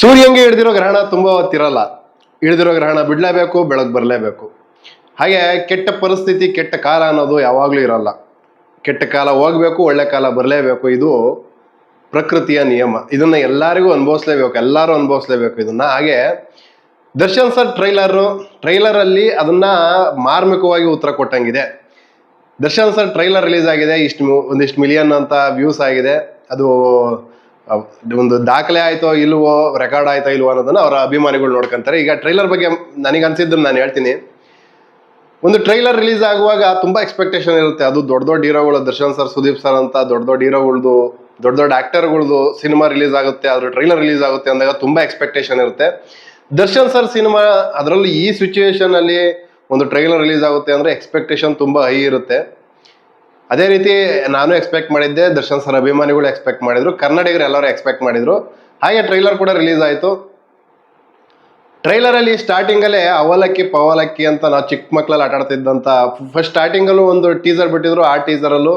ಸೂರ್ಯಂಗೆ ಹಿಡಿದಿರೋ ಗ್ರಹಣ ತುಂಬಾ ಹೊತ್ತಿರಲ್ಲ. ಹಿಡಿದಿರೋ ಗ್ರಹಣ ಬಿಡ್ಲೇಬೇಕು ಬೆಳಗ್ಗೆ ಬರಲೇಬೇಕು. ಹಾಗೆ ಕೆಟ್ಟ ಪರಿಸ್ಥಿತಿ, ಕೆಟ್ಟ ಕಾಲ ಅನ್ನೋದು ಯಾವಾಗಲೂ ಇರಲ್ಲ. ಕೆಟ್ಟ ಕಾಲ ಹೋಗ್ಬೇಕು, ಒಳ್ಳೆ ಕಾಲ ಬರಲೇಬೇಕು. ಇದು ಪ್ರಕೃತಿಯ ನಿಯಮ. ಇದನ್ನ ಎಲ್ಲರಿಗೂ ಅನುಭವಿಸ್ಲೇಬೇಕು, ಎಲ್ಲರೂ ಅನುಭವಿಸ್ಲೇಬೇಕು ಇದನ್ನ. ಹಾಗೆ ದರ್ಶನ್ ಸರ್ ಟ್ರೈಲರು, ಟ್ರೈಲರಲ್ಲಿ ಅದನ್ನ ಮಾರ್ಮಿಕವಾಗಿ ಉತ್ತರ ಕೊಟ್ಟಂಗಿದೆ. ದರ್ಶನ್ ಸರ್ ಟ್ರೈಲರ್ ರಿಲೀಸ್ ಆಗಿದೆ, ಇಷ್ಟು ಒಂದಿಷ್ಟು ಮಿಲಿಯನ್ ಅಂತ ವ್ಯೂಸ್ ಆಗಿದೆ. ಅದು ಒಂದು ದಾಖಲೆ ಆಯ್ತೋ ಇಲ್ವೋ ರೆಕಾರ್ಡ್ ಆಯ್ತೋ ಇಲ್ವೋ ಅನ್ನೋದನ್ನ ಅವರ ಅಭಿಮಾನಿಗಳು ನೋಡ್ಕೊಂತಾರೆ. ಈಗ ಟ್ರೈಲರ್ ಬಗ್ಗೆ ನನಗೆ ಅನ್ಸಿದ್ದನ್ನು ನಾನು ಹೇಳ್ತೀನಿ. ಒಂದು ಟ್ರೈಲರ್ ರಿಲೀಸ್ ಆಗುವಾಗ ತುಂಬಾ ಎಕ್ಸ್ಪೆಕ್ಟೇಷನ್ ಇರುತ್ತೆ. ಅದು ದೊಡ್ಡ ದೊಡ್ಡ ಹೀರೋಗಳು, ದರ್ಶನ್ ಸರ್, ಸುದೀಪ್ ಸರ್ ಅಂತ ದೊಡ್ಡ ದೊಡ್ಡ ಹೀರೋಗಳ್ದು, ದೊಡ್ಡ ದೊಡ್ಡ ಆಕ್ಟರ್ಗಳ್ದು ಸಿನಿಮಾ ರಿಲೀಸ್ ಆಗುತ್ತೆ ಅದ್ರ ಟ್ರೈಲರ್ ರಿಲೀಸ್ ಆಗುತ್ತೆ ಅಂದಾಗ ತುಂಬಾ ಎಕ್ಸ್ಪೆಕ್ಟೇಷನ್ ಇರುತ್ತೆ. ದರ್ಶನ್ ಸರ್ ಸಿನಿಮಾ ಅದರಲ್ಲಿ ಈ ಸಿಚುವೇಶನ್ ಅಲ್ಲಿ ಒಂದು ಟ್ರೈಲರ್ ರಿಲೀಸ್ ಆಗುತ್ತೆ ಅಂದ್ರೆ ಎಕ್ಸ್ಪೆಕ್ಟೇಷನ್ ತುಂಬಾ ಹೈ ಇರುತ್ತೆ. ಅದೇ ರೀತಿ ನಾನು ಎಕ್ಸ್ಪೆಕ್ಟ್ ಮಾಡಿದ್ದೆ, ದರ್ಶನ್ ಸರ್ ಅಭಿಮಾನಿಗಳು ಎಕ್ಸ್ಪೆಕ್ಟ್ ಮಾಡಿದ್ರು, ಕನ್ನಡಿಗರು ಎಲ್ಲರೂ ಎಕ್ಸ್ಪೆಕ್ಟ್ ಮಾಡಿದ್ರು. ಹಾಗೆ ಟ್ರೈಲರ್ ಕೂಡ ರಿಲೀಸ್ ಆಯಿತು. ಟ್ರೈಲರ್ ಅಲ್ಲಿ ಸ್ಟಾರ್ಟಿಂಗ್ ಅಲ್ಲೇ ಅವಲಕ್ಕಿ, ಪವಲಕ್ಕಿ ಅಂತ ನಾವು ಚಿಕ್ಕ ಮಕ್ಕಳಲ್ಲಿ ಆಟ ಆಡ್ತಿದ್ದಂತ ಫಸ್ಟ್ ಸ್ಟಾರ್ಟಿಂಗ್ ಅಲ್ಲೂ ಒಂದು ಟೀಸರ್ ಬಿಟ್ಟಿದ್ರು, ಆ ಟೀಸರ್ ಅಲ್ಲೂ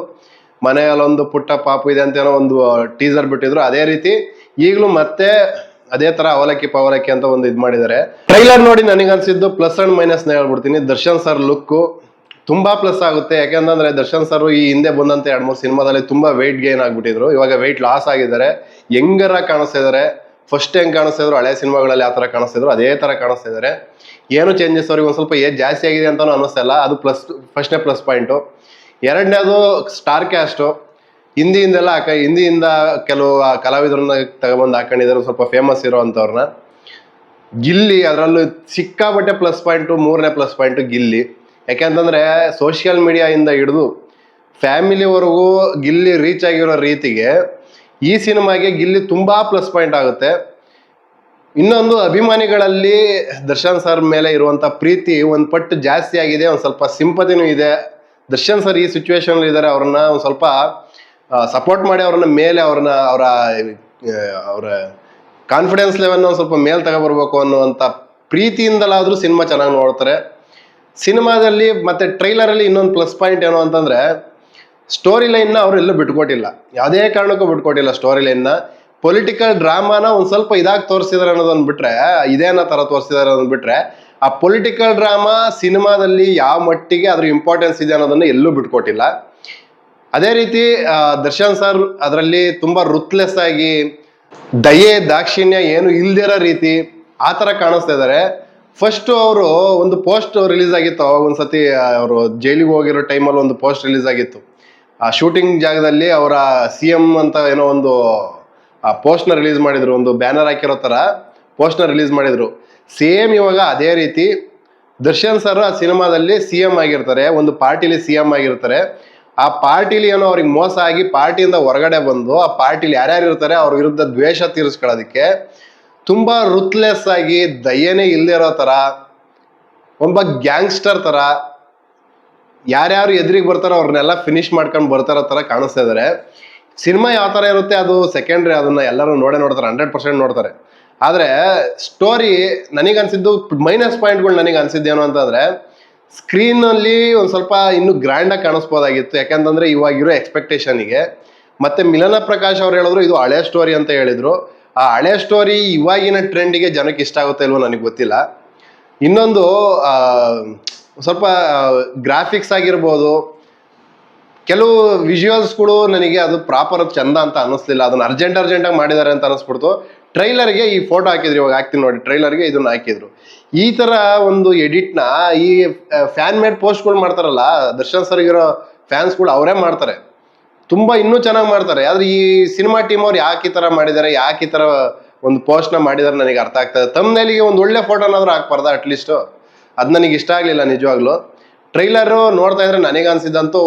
ಮನೆಯಲ್ಲಿ ಒಂದು ಪುಟ್ಟ ಪಾಪು ಇದೆ ಅಂತ ಏನೋ ಒಂದು ಟೀಸರ್ ಬಿಟ್ಟಿದ್ರು. ಅದೇ ರೀತಿ ಈಗಲೂ ಮತ್ತೆ ಅದೇ ತರ ಅವಲಕ್ಕಿ, ಪವಲಕ್ಕಿ ಅಂತ ಒಂದು ಇದು ಮಾಡಿದ್ದಾರೆ. ಟ್ರೈಲರ್ ನೋಡಿ ನನಗೆ ಅನ್ಸಿದ್ದು ಪ್ಲಸ್ ಅಂಡ್ ಮೈನಸ್ನ ಹೇಳ್ಬಿಡ್ತೀನಿ. ದರ್ಶನ್ ಸರ್ ಲುಕ್ ತುಂಬಾ ಪ್ಲಸ್ ಆಗುತ್ತೆ. ಯಾಕಂತಂದ್ರೆ ದರ್ಶನ್ ಸರ್ ಈ ಹಿಂದೆ ಬಂದಂತ ಎರಡು ಮೂರು ಸಿನಿಮಾದಲ್ಲಿ ತುಂಬಾ ವೆಯ್ಟ್ ಗೇನ್ ಆಗ್ಬಿಟ್ಟಿದ್ರು. ಇವಾಗ ವೆಯ್ಟ್ ಲಾಸ್ ಆಗಿದ್ದಾರೆ. ಹೆಂಗರ ಕಾಣಿಸ್ತಾ ಇದಾರೆ. ಫಸ್ಟ್ ಹೆಂಗ್ ಕಾಣಿಸ್ತಾ ಇದ್ರು. ಹಳೆ ಸಿನಿಮಾಗಳಲ್ಲಿ ಆ ತರ ಕಾಣಿಸ್ತಾ ಅದೇ ತರ ಕಾಣಿಸ್ತಾ ಏನು ಚೇಂಜಸ್ ಅವ್ರಿಗೆ ಒಂದ್ ಸ್ವಲ್ಪ ಏಜ್ ಜಾಸ್ತಿ ಆಗಿದೆ ಅಂತಾನು ಅನ್ನಿಸ್ತಲ್ಲ ಅದು ಪ್ಲಸ್ ಫಸ್ಟ್ನೇ ಪ್ಲಸ್ ಪಾಯಿಂಟು ಎರಡನೇದು ಸ್ಟಾರ್ ಕ್ಯಾಸ್ಟು ಹಿಂದಿಯಿಂದೆಲ್ಲ ಹಾಕ ಹಿಂದಿಯಿಂದ ಕೆಲವು ಕಲಾವಿದರನ್ನ ತಗೊಬಂದು ಹಾಕೊಂಡಿದ್ದಾರೆ. ಸ್ವಲ್ಪ ಫೇಮಸ್ ಇರೋ ಅಂಥವ್ರನ್ನ ಗಿಲ್ಲಿ ಅದರಲ್ಲೂ ಸಿಕ್ಕಾಬಟ್ಟೆ ಪ್ಲಸ್ ಪಾಯಿಂಟು ಮೂರನೇ ಪ್ಲಸ್ ಪಾಯಿಂಟು ಗಿಲ್ಲಿ. ಯಾಕೆಂತಂದ್ರೆ ಸೋಷಿಯಲ್ ಮೀಡಿಯಾಯಿಂದ ಹಿಡಿದು ಫ್ಯಾಮಿಲಿವರೆಗೂ ಗಿಲ್ಲಿ ರೀಚ್ ಆಗಿರೋ ರೀತಿಗೆ ಈ ಸಿನಿಮಾಗೆ ಗಿಲ್ಲಿ ತುಂಬಾ ಪ್ಲಸ್ ಪಾಯಿಂಟ್ ಆಗುತ್ತೆ. ಇನ್ನೊಂದು ಅಭಿಮಾನಿಗಳಲ್ಲಿ ದರ್ಶನ್ ಸರ್ ಮೇಲೆ ಇರುವಂತ ಪ್ರೀತಿ ಒಂದ್ ಪಟ್ಟು ಜಾಸ್ತಿ ಆಗಿದೆ, ಒಂದ್ ಸ್ವಲ್ಪ ಸಿಂಪತಿನೂ ಇದೆ. ದರ್ಶನ್ ಸರ್ ಈ ಸಿಚುವೇಶನ್ ಇದ್ದಾರೆ ಅವ್ರನ್ನ ಒಂದ್ ಸ್ವಲ್ಪ ಸಪೋರ್ಟ್ ಮಾಡಿ ಅವ್ರನ್ನ ಮೇಲೆ ಅವ್ರನ್ನ, ಅವರ ಅವರ ಕಾನ್ಫಿಡೆನ್ಸ್ ಲೆವೆಲ್ ಒಂದ್ ಸ್ವಲ್ಪ ಮೇಲ್ ತಗೊಬರ್ಬೇಕು ಅನ್ನುವಂತ ಪ್ರೀತಿಯಿಂದಲಾದ್ರೂ ಸಿನಿಮಾ ಚೆನ್ನಾಗಿ ನೋಡ್ತಾರೆ. ಸಿನಿಮಾದಲ್ಲಿ ಮತ್ತೆ ಟ್ರೈಲರ್ ಅಲ್ಲಿ ಇನ್ನೊಂದು ಪ್ಲಸ್ ಪಾಯಿಂಟ್ ಏನು ಅಂತಂದ್ರೆ ಸ್ಟೋರಿ ಲೈನ್ನ ಅವ್ರು ಎಲ್ಲೂ ಬಿಟ್ಕೊಟ್ಟಿಲ್ಲ. ಯಾವುದೇ ಕಾರಣಕ್ಕೂ ಬಿಟ್ಕೊಟ್ಟಿಲ್ಲ ಸ್ಟೋರಿ ಲೈನ್ನ. ಪೊಲಿಟಿಕಲ್ ಡ್ರಾಮಾನ ಒಂದ್ ಸ್ವಲ್ಪ ಇದಾಗಿ ತೋರಿಸಿದಾರೆ ಅನ್ನೋದನ್ನ ಬಿಟ್ರೆ ಇದೇನೋ ತರ ತೋರಿಸಿದಾರೆ ಅನ್ನೋದನ್ನ ಬಿಟ್ರೆ, ಆ ಪೊಲಿಟಿಕಲ್ ಡ್ರಾಮಾ ಸಿನಿಮಾದಲ್ಲಿ ಯಾವ ಮಟ್ಟಿಗೆ ಅದ್ರ ಇಂಪಾರ್ಟೆನ್ಸ್ ಇದೆ ಅನ್ನೋದನ್ನ ಎಲ್ಲೂ ಬಿಟ್ಕೊಟ್ಟಿಲ್ಲ. ಅದೇ ರೀತಿ ದರ್ಶನ್ ಸರ್ ಅದರಲ್ಲಿ ತುಂಬಾ ರುತ್ಲೆಸ್ ಆಗಿ ದಯೆ, ದಾಕ್ಷಿಣ್ಯ ಏನು ಇಲ್ದಿರೋ ರೀತಿ ಆ ತರ ಕಾಣಿಸ್ತಾ ಇದ್ದಾರೆ. ಫಸ್ಟ್ ಅವರು ಒಂದು ಪೋಸ್ಟ್ ರಿಲೀಸ್ ಆಗಿತ್ತು, ಅವಾಗ ಒಂದ್ಸತಿ ಅವರು ಜೈಲಿಗೆ ಹೋಗಿರೋ ಟೈಮಲ್ಲಿ ಒಂದು ಪೋಸ್ಟ್ ರಿಲೀಸ್ ಆಗಿತ್ತು. ಆ ಶೂಟಿಂಗ್ ಜಾಗದಲ್ಲಿ ಅವರ ಸಿ ಎಂ ಅಂತ ಏನೋ ಒಂದು, ಆ ಪೋಸ್ಟ್ನ ರಿಲೀಸ್ ಮಾಡಿದ್ರು, ಒಂದು ಬ್ಯಾನರ್ ಹಾಕಿರೋ ಥರ ಪೋಸ್ಟ್ನ ರಿಲೀಸ್ ಮಾಡಿದರು. ಸೇಮ್ ಇವಾಗ ಅದೇ ರೀತಿ, ದರ್ಶನ್ ಸರ್ ಆ ಸಿನಿಮಾದಲ್ಲಿ ಸಿ ಎಂ ಆಗಿರ್ತಾರೆ, ಒಂದು ಪಾರ್ಟಿಲಿ ಸಿ ಎಂ ಆಗಿರ್ತಾರೆ. ಆ ಪಾರ್ಟಿಲಿ ಏನೋ ಅವ್ರಿಗೆ ಮೋಸ ಆಗಿ ಪಾರ್ಟಿಯಿಂದ ಹೊರಗಡೆ ಬಂದು, ಆ ಪಾರ್ಟಿಲಿ ಯಾರ್ಯಾರು ಇರ್ತಾರೆ, ಅವ್ರ ವಿರುದ್ಧ ದ್ವೇಷ ತೀರಿಸ್ಕೊಳ್ಳೋದಕ್ಕೆ ತುಂಬಾ ರುತ್ಲೆಸ್ ಆಗಿ ದಯೆನೇ ಇಲ್ಲದಿರೋ ತರ ಒಬ್ಬ ಗ್ಯಾಂಗ್ಸ್ಟರ್ ತರ, ಯಾರ್ಯಾರು ಎದುರಿಗೆ ಬರ್ತಾರೋ ಅವ್ರನ್ನೆಲ್ಲ ಫಿನಿಶ್ ಮಾಡ್ಕೊಂಡು ಬರ್ತಾರೋ ತರ ಕಾಣಿಸ್ತಾ ಇದ್ದಾರೆ ಸಿನಿಮಾ ಯಾವ ಥರ ಇರುತ್ತೆ ಅದು ಸೆಕೆಂಡ್ರಿ ಅದನ್ನ ಎಲ್ಲರೂ ನೋಡೇ ನೋಡ್ತಾರೆ ಹಂಡ್ರೆಡ್ ಪರ್ಸೆಂಟ್ ನೋಡ್ತಾರೆ. ಆದರೆ ಸ್ಟೋರಿ ನನಗೆ ಅನ್ಸಿದ್ದು ಮೈನಸ್ ಪಾಯಿಂಟ್ಗಳು ನನಗೆ ಅನಿಸಿದ್ದೇನು ಅಂತಂದ್ರೆ ಸ್ಕ್ರೀನ್ ಅಲ್ಲಿ ಒಂದ್ ಸ್ವಲ್ಪ ಇನ್ನೂ ಗ್ರ್ಯಾಂಡ್ ಆಗಿ ಕಾಣಿಸ್ಬೋದಾಗಿತ್ತು. ಯಾಕಂತಂದ್ರೆ ಇವಾಗಿರೋ ಎಕ್ಸ್ಪೆಕ್ಟೇಷನಿಗೆ ಮತ್ತೆ ಮಿಲನ ಪ್ರಕಾಶ್ ಅವ್ರು ಹೇಳಿದ್ರು, ಇದು ಹಳೆ ಸ್ಟೋರಿ ಅಂತ ಹೇಳಿದ್ರು. ಆ ಹಳೆ ಸ್ಟೋರಿ ಇವಾಗಿನ ಟ್ರೆಂಡಿಗೆ ಜನಕ್ಕೆ ಇಷ್ಟ ಆಗುತ್ತೆ ಇಲ್ವೋ ನನಗೆ ಗೊತ್ತಿಲ್ಲ. ಇನ್ನೊಂದು ಸ್ವಲ್ಪ ಗ್ರಾಫಿಕ್ಸ್ ಆಗಿರ್ಬೋದು, ಕೆಲವು ವಿಜುವಲ್ಸ್ಗಳು ನನಗೆ ಅದು ಪ್ರಾಪರ್ ಚಂದ ಅಂತ ಅನ್ನಿಸ್ಲಿಲ್ಲ. ಅದನ್ನ ಅರ್ಜೆಂಟ್ ಅರ್ಜೆಂಟಾಗಿ ಮಾಡಿದ್ದಾರೆ ಅಂತ ಅನಿಸ್ಬಿಡ್ತು ಟ್ರೈಲರ್ಗೆ ಈ ಫೋಟೋ ಹಾಕಿದ್ರು ಇವಾಗ, ಹಾಕ್ತೀನಿ ನೋಡಿ ಟ್ರೈಲರ್ಗೆ ಇದನ್ನ ಹಾಕಿದ್ರು. ಈ ತರ ಒಂದು ಎಡಿಟ್ನ ಈ ಫ್ಯಾನ್ ಮೇಡ್ ಪೋಸ್ಟ್ಗಳು ಮಾಡ್ತಾರಲ್ಲ, ದರ್ಶನ್ ಸರ್ ಇರೋ ಫ್ಯಾನ್ಸ್ಗಳು ಅವರೇ ಮಾಡ್ತಾರೆ. ತುಂಬಾ ಇನ್ನೂ ಚೆನ್ನಾಗಿ ಮಾಡ್ತಾರೆ. ಆದ್ರೆ ಈ ಸಿನಿಮಾ ಟೀಮ್ ಅವ್ರು ಯಾಕೆ ಈ ತರ ಮಾಡಿದ್ದಾರೆ ಯಾಕೆ ಈ ತರ ಒಂದು ಪೋಸ್ಟ್ನ ಮಾಡಿದಾರೆ ನನಗೆ ಅರ್ಥ ಆಗ್ತದೆ ತಮ್ಮನೇಲಿಗೆ ಒಂದು ಒಳ್ಳೆ ಫೋಟೋನಾದ್ರೂ ಹಾಕ್ಬಾರ್ದ ಅಟ್ಲೀಸ್ಟ್ ಅದು ನನಗೆ ಇಷ್ಟ ಆಗ್ಲಿಲ್ಲ ನಿಜವಾಗ್ಲೂ. ಟ್ರೈಲರ್ ನೋಡ್ತಾ ಇದ್ರೆ ನನಗೆ ಅನ್ಸಿದ್ದಂತೂ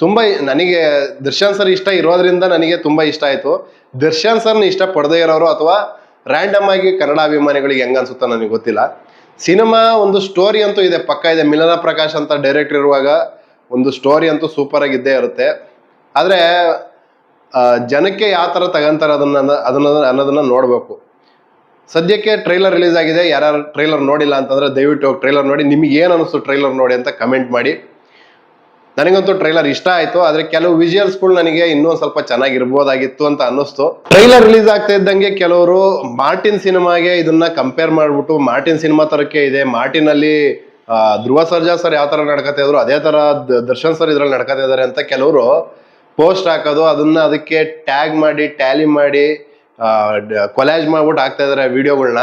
ತುಂಬಾ ನನಗೆ ದರ್ಶನ್ ಸರ್ ಇಷ್ಟ ಇರೋದ್ರಿಂದ ನನಗೆ ತುಂಬಾ ಇಷ್ಟ ಆಯ್ತು. ದರ್ಶನ್ ಸರ್ನ ಇಷ್ಟ ಪಡದೇ ಇರೋರು ಅಥವಾ ರ್ಯಾಂಡಮ್ ಆಗಿ ಕನ್ನಡ ಅಭಿಮಾನಿಗಳಿಗೆ ಹೆಂಗ ಅನ್ಸುತ್ತೋ ನನಗೆ ಗೊತ್ತಿಲ್ಲ. ಸಿನಿಮಾ ಒಂದು ಸ್ಟೋರಿ ಅಂತೂ ಇದೆ, ಪಕ್ಕ ಇದೆ. ಮಿಲನ ಪ್ರಕಾಶ್ ಅಂತ ಡೈರೆಕ್ಟರ್ ಇರುವಾಗ ಒಂದು ಸ್ಟೋರಿ ಅಂತೂ ಸೂಪರ್ ಆಗಿದ್ದೇ ಇರುತ್ತೆ. ಆದ್ರೆ ಜನಕ್ಕೆ ಯಾವ ತರ ತಗಂತಾರೆ ಅದನ್ನ ಅದನ್ನ, ಅನ್ನೋದನ್ನ ನೋಡ್ಬೇಕು. ಸದ್ಯಕ್ಕೆ ಟ್ರೈಲರ್ ರಿಲೀಸ್ ಆಗಿದೆ ಯಾರು ಟ್ರೈಲರ್ ನೋಡಿಲ್ಲ ಅಂತಂದ್ರೆ ದಯವಿಟ್ಟು ಹೋಗಿ ಟ್ರೈಲರ್ ನೋಡಿ, ನಿಮ್ಗೆ ಏನು ಅನಿಸ್ತು ಟ್ರೈಲರ್ ನೋಡಿ ಅಂತ ಕಮೆಂಟ್ ಮಾಡಿ. ನನಗಂತೂ ಟ್ರೈಲರ್ ಇಷ್ಟ ಆಯ್ತು, ಆದರೆ ಕೆಲವು ವಿಜುವಲ್ಸ್ಗಳು ನನಗೆ ಇನ್ನೂ ಸ್ವಲ್ಪ ಚೆನ್ನಾಗಿರ್ಬೋದಾಗಿತ್ತು ಅಂತ ಅನ್ನಿಸ್ತು. ಟ್ರೈಲರ್ ರಿಲೀಸ್ ಆಗ್ತಾ ಇದ್ದಂಗೆ ಕೆಲವರು ಮಾರ್ಟಿನ್ ಸಿನಿಮಾಗೆ ಇದನ್ನ ಕಂಪೇರ್ ಮಾಡಿಬಿಟ್ಟು ಮಾರ್ಟಿನ್ ಸಿನಿಮಾ ತರಕ್ಕೆ ಇದೆ. ಮಾರ್ಟಿನ್ ಅಲ್ಲಿ ಧ್ರುವ ಸರ್ಜಾ ಸರ್ ಯಾವ ತರ ನಡ್ಕೋತಾ ಇದ್ರು, ಅದೇ ತರ ದರ್ಶನ್ ಸರ್ ಇದ್ರಲ್ಲಿ ನಡ್ಕತಾ ಇದ್ದಾರೆ ಅಂತ ಕೆಲವರು ಪೋಸ್ಟ್ ಹಾಕೋದು, ಅದನ್ನ ಅದಕ್ಕೆ ಟ್ಯಾಗ್ ಮಾಡಿ, ಟ್ಯಾಲಿ ಮಾಡಿ ಕೊಲಾಜ್ ಮಾಡ್ಬಿಟ್ಟು ಹಾಕ್ತಾ ಇದಾರೆ ವಿಡಿಯೋಗಳನ್ನ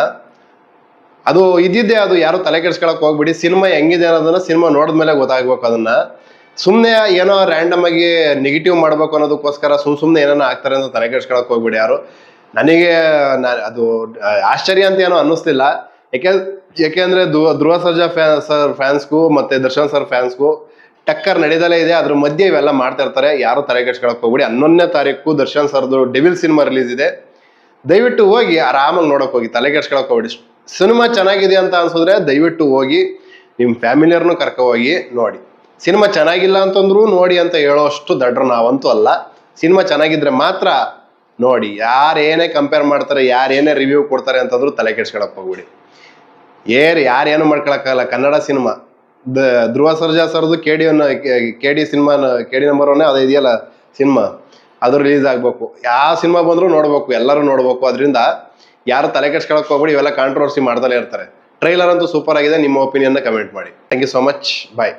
ಅದು ಇದ್ದಿದ್ದೆ ಅದು, ಯಾರು ತಲೆ ಕೆಡ್ಸ್ಕೊಳಕ್ ಹೋಗ್ಬಿಡಿ. ಸಿನಿಮಾ ಹೆಂಗಿದೆ ಅನ್ನೋದನ್ನ ಸಿನಿಮಾ ನೋಡಿದ್ಮೇಲೆ ಗೊತ್ತಾಗ್ಬೇಕು ಅದನ್ನ. ಸುಮ್ಮನೆ ಏನೋ ರ್ಯಾಂಡಮ್ ಆಗಿ ನೆಗೆಟಿವ್ ಮಾಡ್ಬೇಕು ಅನ್ನೋದಕ್ಕೋಸ್ಕರ ಸುಮ್ ಸುಮ್ಮನೆ ಏನೋ ಆಗ್ತಾರೆ ಅಂತ ತಲೆ ಕೆಡ್ಸ್ಕೊಳಕ್ ಹೋಗ್ಬಿಡಿ ಯಾರು. ನನಗೆ ಅದು ಆಶ್ಚರ್ಯ ಅಂತ ಏನೋ ಅನ್ನಿಸ್ತಿಲ್ಲ ಯಾಕೆ ಯಾಕೆಂದ್ರೆ ಧ್ರುವ ಸರ್ಜಾ ಫ್ಯಾನ್ ಸರ್ ಫ್ಯಾನ್ಸ್ಗೂ ಮತ್ತೆ ದರ್ಶನ್ ಸರ್ ಫ್ಯಾನ್ಸ್ಗೂ ಟಕ್ಕರ್ ನಡೀದಲೇ ಇದೆ, ಅದ್ರ ಮಧ್ಯೆ ಇವೆಲ್ಲ ಮಾಡ್ತಾ ಇರ್ತಾರೆ. ಯಾರು ತಲೆ ಕೆಡ್ಸ್ಕೊಳಕ್ ಹೋಗ್ಬಿಡಿ. ಹನ್ನೊಂದನೇ ತಾರೀಕು ದರ್ಶನ್ ಸರ್ದು ಡೆವಿಲ್ ಸಿನಿಮಾ ರಿಲೀಸ್ ಇದೆ. ದಯವಿಟ್ಟು ಹೋಗಿ, ಆರಾಮಾಗಿ ನೋಡಕ್ ಹೋಗಿ, ತಲೆ ಕೆಡ್ಸ್ಕೊಳಕ್ ಹೋಗ್ಬಿಡಿ. ಸಿನಿಮಾ ಚೆನ್ನಾಗಿದೆ ಅಂತ ಅನ್ಸಿದ್ರೆ ದಯವಿಟ್ಟು ಹೋಗಿ ನಿಮ್ಮ ಫ್ಯಾಮಿಲಿಯರ್ನು ಕರ್ಕೊ ಹೋಗಿ ನೋಡಿ. ಸಿನಿಮಾ ಚೆನ್ನಾಗಿಲ್ಲ ಅಂತಂದ್ರೂ ನೋಡಿ ಅಂತ ಹೇಳೋಷ್ಟು ದಡ್ರು ನಾವಂತೂ ಅಲ್ಲ. ಸಿನಿಮಾ ಚೆನ್ನಾಗಿದ್ರೆ ಮಾತ್ರ ನೋಡಿ. ಯಾರು ಏನೇ ಕಂಪೇರ್ ಮಾಡ್ತಾರೆ, ಯಾರು ಏನೇ ರಿವ್ಯೂ ಕೊಡ್ತಾರೆ ಅಂತಂದ್ರೂ ತಲೆ ಕೆಡ್ಸ್ಕೊಳಕ್ ಹೋಗ್ಬಿಡಿ. ಏರ್ ಯಾರೇನು ಮಾಡ್ಕೊಳಕ್ಕಾಗಲ್ಲ ಕನ್ನಡ ಸಿನಿಮಾ. ಧ್ರುವ ಸರ್ಜಾ ಸರ್ದು K D K D cinema K D number one ಅದು ಇದೆಯಲ್ಲ ಸಿನಿಮಾ? ಅದು ರಿಲೀಸ್ ಆಗಬೇಕು. ಯಾವ ಸಿನಿಮಾ ಬಂದರೂ ನೋಡಬೇಕು, ಎಲ್ಲರೂ ನೋಡಬೇಕು. ಅದರಿಂದ ಯಾರು ತಲೆ ಕೆಡ್ಸ್ಕೊಳಕ್ ಹೋಗ್ಬಿಡಿ, ಇವೆಲ್ಲ ಕಾಂಟ್ರವರ್ಸಿ ಮಾಡ್ತಲೇ ಇರ್ತಾರೆ. ಟ್ರೈಲರ್ ಅಂತೂ ಸೂಪರ್ ಆಗಿದೆ, ನಿಮ್ಮ ಒಪಿನಿಯನ್ನ ಕಮೆಂಟ್ ಮಾಡಿ. Thank you so much bye